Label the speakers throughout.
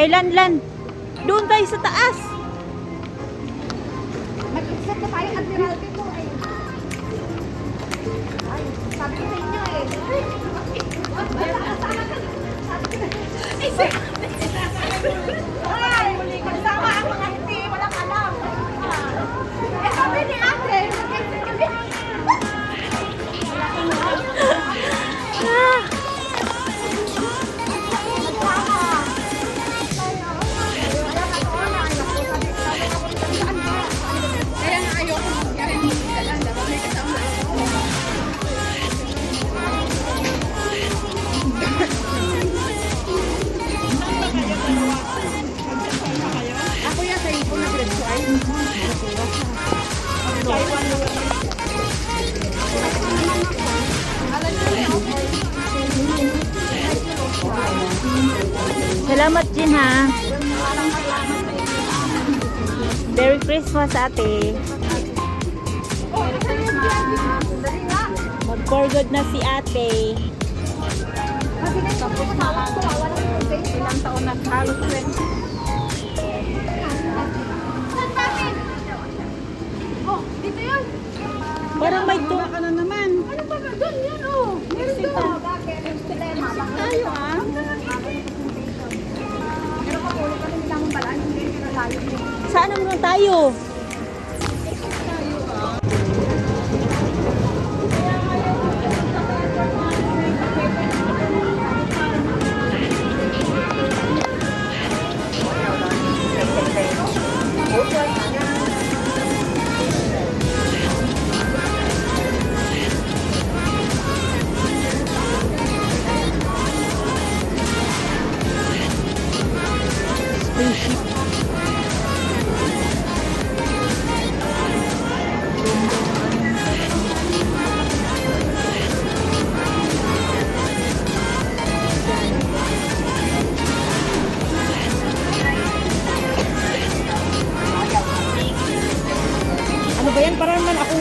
Speaker 1: Ay, lan, lan. Doon tayo sa taas.
Speaker 2: Mag-exit na tayo Admiralty po eh. Ay, sabi ko sa inyo eh. Ay,
Speaker 1: Salamat, Jin, ha. Merry Christmas, ate. Mag-for good na si ate.
Speaker 2: Ilang taon na halos 20.
Speaker 1: Parang may tu...
Speaker 2: ka na naman. Ano ba ka? Doon yan oh. Meron doon. Bakit? tayo ah.
Speaker 1: Saan naman tayo?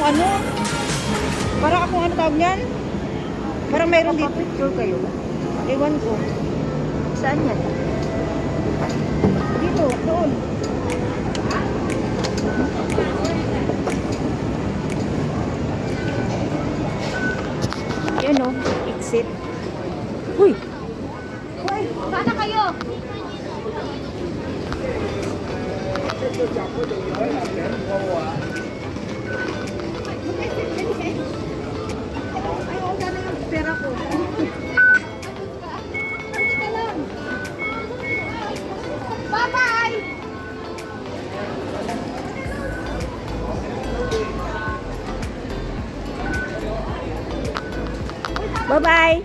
Speaker 1: Ano? Parang akong ano tawag yan? Parang mayroon dito. Picture kayo? Ewan ko. Saan yan? Dito, doon. Yan o, exit. Uy!
Speaker 2: Hoy, sana kayo. Ay, oo, sana yung pera ko. Bye-bye!
Speaker 1: Bye-bye!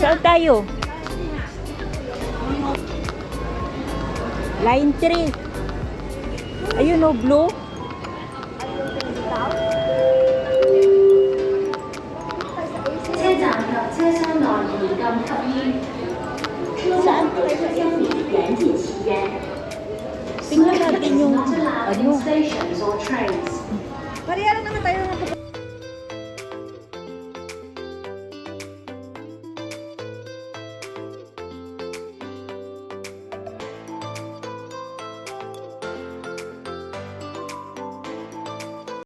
Speaker 1: Saan tayo? Line 3. Ayun no, blue.
Speaker 3: Saan po ito yung
Speaker 1: Tingnan natin yung ano.
Speaker 2: Parehala naman tayo